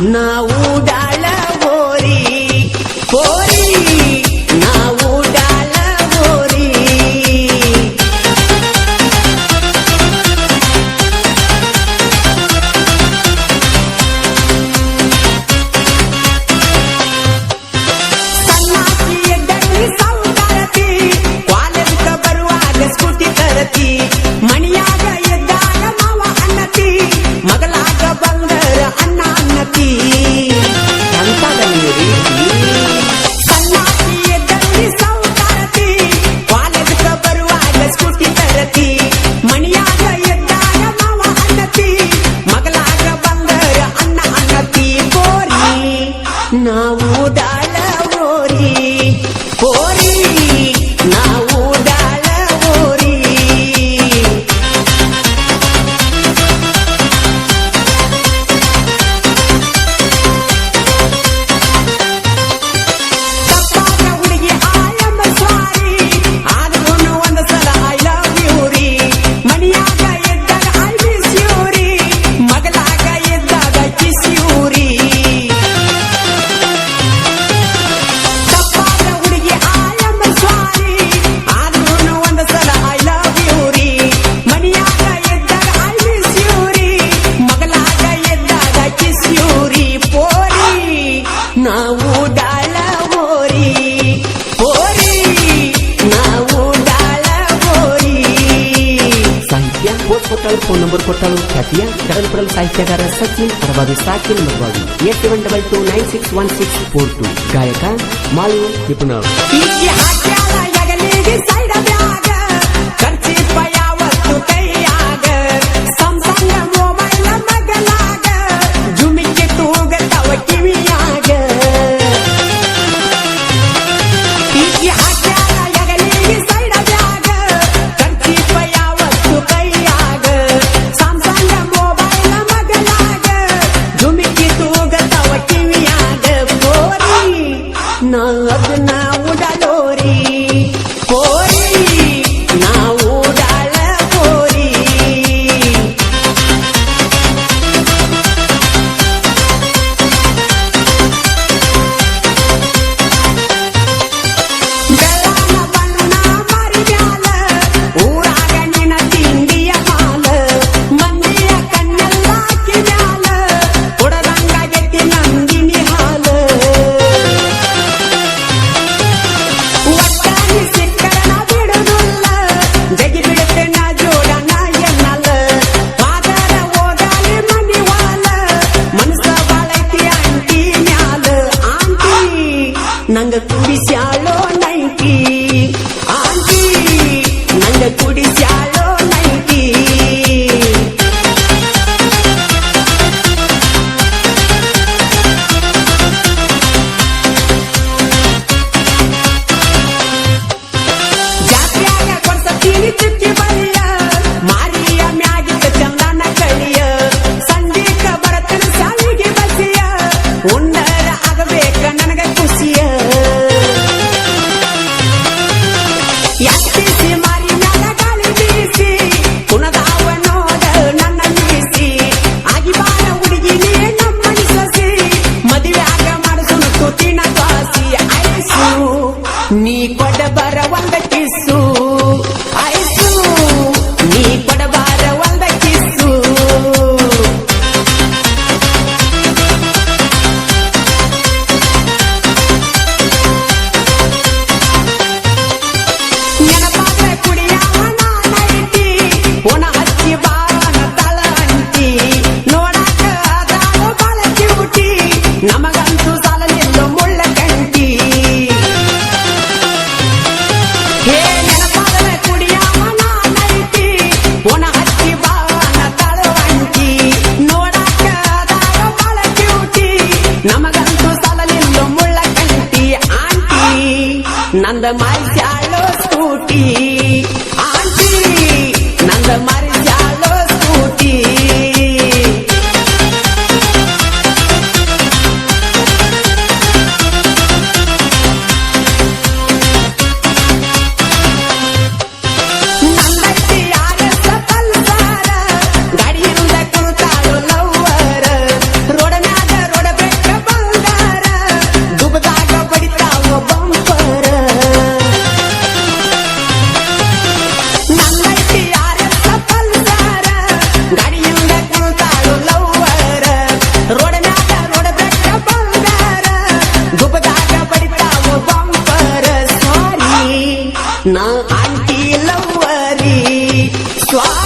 Na number ಕೊಟ್ಟಳು ಖ್ಯಾತಿಯ ಗಡಲ್ಪುರಂ ಸಾಹಿತ್ಯಗಾರ ಸಚಿನ್ ಪರವಾಗಿ ಸಾಕಿನ್ ಮರವಾಗಿ eight seven double two nine six one six four two ಗಾಯಕ ಮಾಲು ನಿಪುಣ ನಂದ ಮೈ ಸ್ಕೂಟಿ. நான் ஆண்டி லவ்வரி. சுவா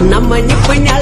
那么你 nay.